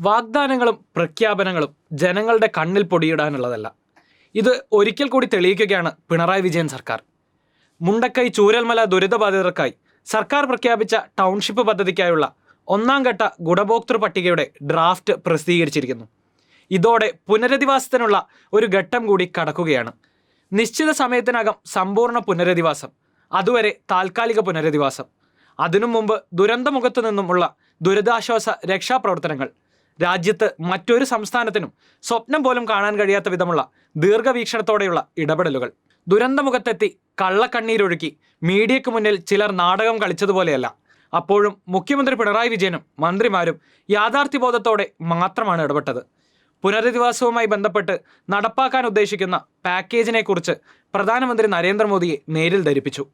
വാഗ്ദാനങ്ങളും പ്രഖ്യാപനങ്ങളും ജനങ്ങളുടെ കണ്ണിൽ പൊടിയിടാനുള്ളതല്ല. ഇത് ഒരിക്കൽ കൂടി തെളിയിക്കുകയാണ് പിണറായി വിജയൻ സർക്കാർ. മുണ്ടക്കൈ ചൂരൽമല ദുരിതബാധിതർക്കായി സർക്കാർ പ്രഖ്യാപിച്ച ടൗൺഷിപ്പ് പദ്ധതിക്കായുള്ള ഒന്നാം ഘട്ട ഗുണഭോക്തൃ പട്ടികയുടെ ഡ്രാഫ്റ്റ് പ്രസിദ്ധീകരിച്ചിരിക്കുന്നു. ഇതോടെ പുനരധിവാസത്തിനുള്ള ഒരു ഘട്ടം കൂടി കടക്കുകയാണ്. നിശ്ചിത സമയത്തിനകം സമ്പൂർണ പുനരധിവാസം അതുവരെ താൽക്കാലിക പുനരധിവാസം. അതിനു മുമ്പ് ദുരന്തമുഖത്തു നിന്നുമുള്ള ദുരിതാശ്വാസ രക്ഷാപ്രവർത്തനങ്ങൾ രാജ്യത്ത് മറ്റൊരു സംസ്ഥാനത്തിനും സ്വപ്നം പോലും കാണാൻ കഴിയാത്ത വിധമുള്ള ദീർഘവീക്ഷണത്തോടെയുള്ള ഇടപെടലുകൾ. ദുരന്തമുഖത്തെത്തി കള്ളക്കണ്ണീരൊഴുക്കി മീഡിയയ്ക്ക് മുന്നിൽ ചിലർ നാടകം കളിച്ചതുപോലെയല്ല. അപ്പോഴും മുഖ്യമന്ത്രി പിണറായി വിജയനും മന്ത്രിമാരും യാഥാർത്ഥ്യബോധത്തോടെ മാത്രമാണ് ഇടപെട്ടത്. പുനരധിവാസവുമായി ബന്ധപ്പെട്ട് നടപ്പാക്കാൻ ഉദ്ദേശിക്കുന്ന പാക്കേജിനെ കുറിച്ച് പ്രധാനമന്ത്രി നരേന്ദ്രമോദിയെ നേരിൽ ധരിപ്പിച്ചു.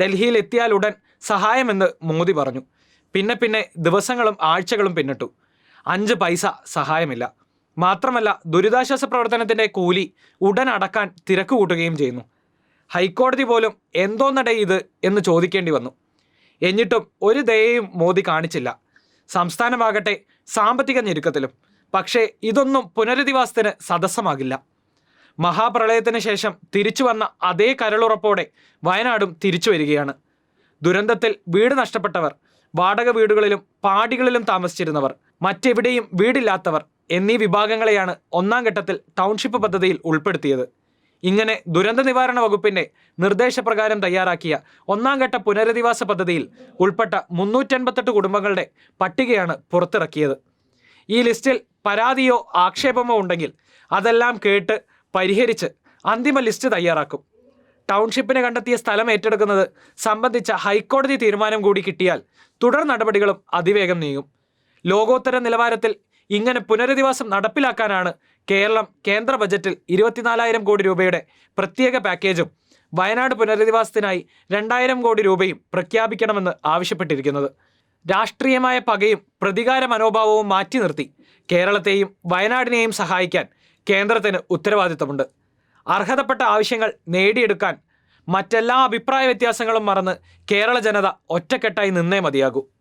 ഡൽഹിയിൽ എത്തിയാൽ ഉടൻ സഹായമെന്ന് മോദി പറഞ്ഞു. പിന്നെ പിന്നെ ദിവസങ്ങളും ആഴ്ചകളും പിന്നിട്ടു. അഞ്ച് പൈസ സഹായമില്ല. മാത്രമല്ല ദുരിതാശ്വാസ പ്രവർത്തനത്തിന്റെ കൂലി ഉടൻ അടക്കാൻ തിരക്ക് കൂട്ടുകയും ചെയ്യുന്നു. ഹൈക്കോടതി പോലും എന്തോന്നടേ ഇത് എന്ന് ചോദിക്കേണ്ടി വന്നു. എന്നിട്ടും ഒരു ദയയും മോദി കാണിച്ചില്ല. സംസ്ഥാനമാകട്ടെ സാമ്പത്തിക ഞെരുക്കത്തിലും. പക്ഷേ ഇതൊന്നും പുനരധിവാസത്തിന് സദസ്സമാകില്ല. മഹാപ്രളയത്തിന് ശേഷം തിരിച്ചു വന്ന അതേ കരളുറപ്പോടെ വയനാടും തിരിച്ചു വരികയാണ്. ദുരന്തത്തിൽ വീട് നഷ്ടപ്പെട്ടവർ വാടക വീടുകളിലും പാടികളിലും താമസിച്ചിരുന്നവർ മറ്റെവിടെയും വീടില്ലാത്തവർ എന്നീ വിഭാഗങ്ങളെയാണ് ഒന്നാം ഘട്ടത്തിൽ ടൗൺഷിപ്പ് പദ്ധതിയിൽ ഉൾപ്പെടുത്തിയത്. ഇങ്ങനെ ദുരന്ത നിവാരണ വകുപ്പിന്റെ നിർദ്ദേശപ്രകാരം തയ്യാറാക്കിയ ഒന്നാം ഘട്ട പുനരധിവാസ പദ്ധതിയിൽ ഉൾപ്പെട്ട മുന്നൂറ്റൻപത്തെട്ട് കുടുംബങ്ങളുടെ പട്ടികയാണ് പുറത്തിറക്കിയത്. ഈ ലിസ്റ്റിൽ പരാതിയോ ആക്ഷേപമോ ഉണ്ടെങ്കിൽ അതെല്ലാം കേട്ട് പരിഹരിച്ച് അന്തിമ ലിസ്റ്റ് തയ്യാറാക്കും. ടൗൺഷിപ്പിന് കണ്ടെത്തിയ സ്ഥലം ഏറ്റെടുക്കുന്നത് സംബന്ധിച്ച ഹൈക്കോടതി തീരുമാനം കൂടി കിട്ടിയാൽ തുടർ നടപടികളും അതിവേഗം നീങ്ങും. ലോകോത്തര നിലവാരത്തിൽ ഇങ്ങനെ പുനരധിവാസം നടപ്പിലാക്കാനാണ് കേരളം കേന്ദ്ര ബജറ്റിൽ ഇരുപത്തിനാലായിരം കോടി രൂപയുടെ പ്രത്യേക പാക്കേജും വയനാട് പുനരധിവാസത്തിനായി രണ്ടായിരം കോടി രൂപയും പ്രഖ്യാപിക്കണമെന്ന് ആവശ്യപ്പെട്ടിരിക്കുന്നത്. രാഷ്ട്രീയമായ പകയും പ്രതികാര മനോഭാവവും മാറ്റി നിർത്തി കേരളത്തെയും വയനാടിനെയും സഹായിക്കാൻ കേന്ദ്രത്തിന് ഉത്തരവാദിത്തമുണ്ട്. അർഹതപ്പെട്ട ആവശ്യങ്ങൾ നേടിയെടുക്കാൻ മറ്റെല്ലാ അഭിപ്രായ വ്യത്യാസങ്ങളും മറന്ന് കേരള ജനത ഒറ്റക്കെട്ടായി നിന്നേ മതിയാകൂ.